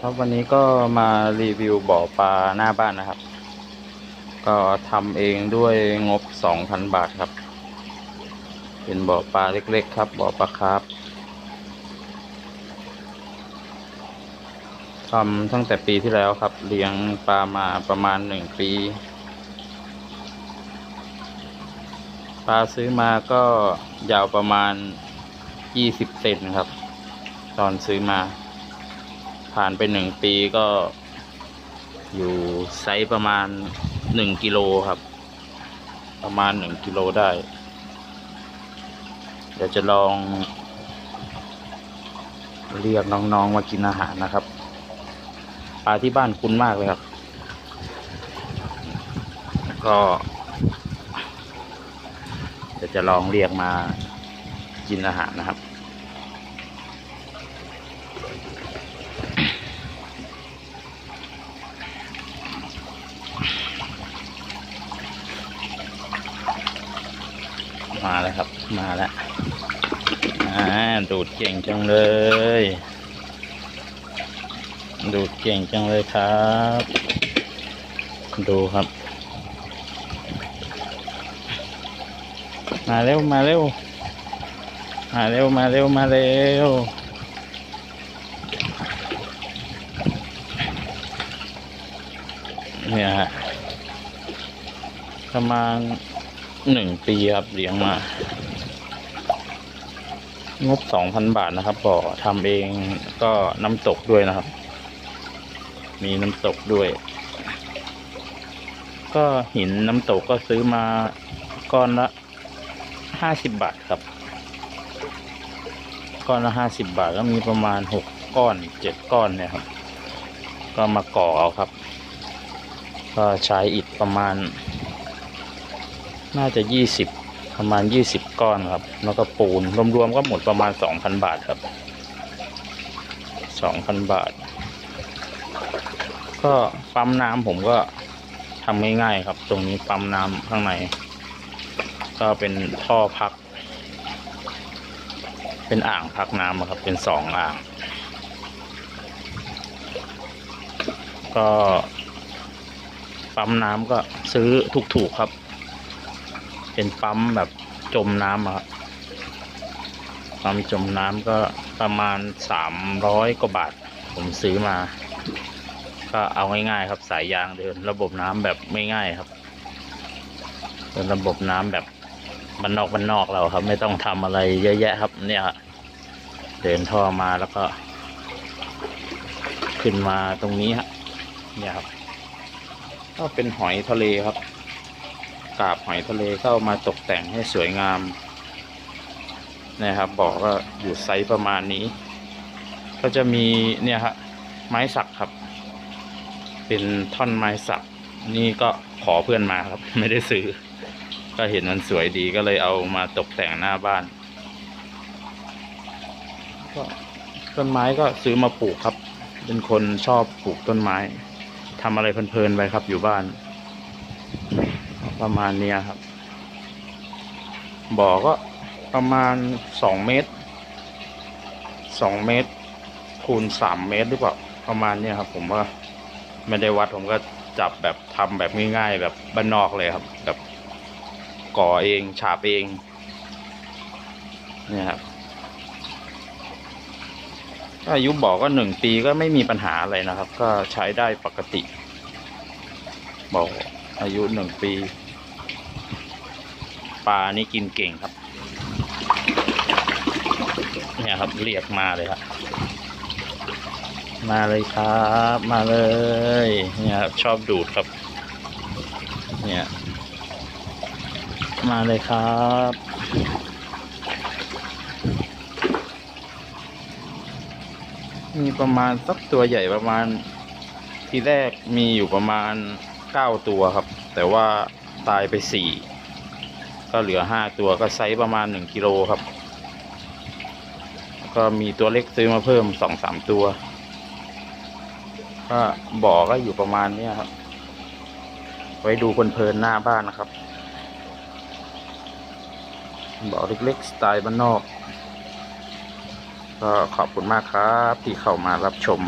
ครับวันนี้ก็มารีวิวบ่อปลาหน้าบ้านนะครับ ก็ทำเองด้วยงบ 2,000 บาทครับ เป็นบ่อปลาเล็กๆ ครับบ่อปลาคร์ฟทำตั้งแต่ปีที่แล้วครับ เลี้ยงปลามาประมาณหนึ่งปี ปลาซื้อมาก็ยาวประมาณ 20 เซนครับ ตอนซื้อมา ผ่านไปหนึ่งปีก็อยู่ไซส์ประมาณหนึ่งกิโลครับ ประมาณหนึ่งกิโลได้ เดี๋ยวจะลอง เรียกน้องๆมากินอาหารนะครับปลาที่บ้านคุ้นมากเลยครับ ก็เดี๋ยวจะลองเรียกมากินอาหารนะครับ มาแล้วครับ มาแล้วอ่าดูดเก่งจังเลย ดูดเก่งจังเลยครับ ดูครับ มาเร็วมาเร็วมาเร็วมาเร็วมาเร็วเนี่ยฮะประมาณ หนึ่งปีครับเลี้ยงมา งบสองพันบาทนะครับบ่อทำเองก็น้ำตกด้วยนะครับ มีน้ำตกด้วย ก็หินน้ำตกก็ซื้อมาก้อนละห้าสิบบาทครับ ก้อนละห้าสิบบาทก็มีประมาณหกก้อนเจ็ดก้อนเนี่ยครับ ก็มาก่อเอาครับ ก็ใช้อิฐประมาณ น่าจะยี่สิบประมาณยี่สิบก้อนครับ แล้วก็ปูนรวมๆก็หมดประมาณสองพันบาทครับสองพันบาท ก็ปั๊มน้ำผมก็ทำง่ายๆครับ ตรงนี้ปั๊มน้ำข้างใน ก็เป็นท่อพัก เป็นอ่างพักน้ำครับ เป็นสองอ่าง ก็ปั๊มน้ำก็ซื้อถูกๆครับ เป็นปั๊มแบบจมน้ำครับปั๊มจมน้ำก็ประมาณสามร้อยกว่าบาท ผมซื้อมา ก็เอาง่ายๆครับสายยางเดิน ระบบน้ำแบบไม่ง่ายครับเป็นระบบน้ำแบบบ้านนอกบ้านนอกเราครับ ไม่ต้องทำอะไรเยอะแยะครับเนี่ยครับเดินท่อมาแล้วก็ ขึ้นมาตรงนี้ฮะเนี่ยครับ ก็เป็นหอยทะเลครับ กาบหอยทะเลก็ามาตกแต่งให้สวยงามนะครับบอกว่าอยู่ไซส์ประมาณนี้ ก็จะมีเนี่ยครับไม้สักครับ เป็นท่อนไม้สัก นี่ก็ขอเพื่อนมาครับ ไม่ได้ซื้อ ก็เห็นมันสวยดีก็เลยเอามาตกแต่งหน้าบ้าน ก็ต้นไม้ก็ซื้อมาปลูกครับ เป็นคนชอบปลูกต้นไม้ทำอะไรเพลินๆไปครับอยู่บ้าน ประมาณเนี้ยครับ บ่อก็ประมาณสองเมตรสองเมตร คูณสามเมตรหรือเปล่าประมาณเนี้ยครับ ผมว่าไม่ได้วัดผมก็จับแบบทำแบบง่ายๆแบบบ้านนอกเลยครับ แบบก่อเองฉาบเองเนี่ยครับอายุบ่อก็หนึ่งปีก็ไม่มีปัญหาอะไรนะครับ ก็ใช้ได้ปกติบ่ออายุหนึ่งปี ปลานี่กินเก่งครับ เนี่ยครับเรียกมาเลยครับมาเลยครับ มาเลย เนี่ยครับชอบดูดครับ เนี่ย มาเลยครับมีประมาณสักตัวใหญ่ประมาณ ทีแรกมีอยู่ประมาณเก้าตัวครับ แต่ว่าตายไปสี่ ก็เหลือห้าตัวก็ไซส์ประมาณหนึ่งกิโลครับ ก็มีตัวเล็กซื้อมาเพิ่มสองสามตัวก็บ่อก็อยู่ประมาณนี้ครับ ไว้ดูคนเพลินหน้าบ้านนะครับ บ่อเล็กๆสไตล์บ้านนอก ก็ขอบคุณมากครับที่เข้ามารับชม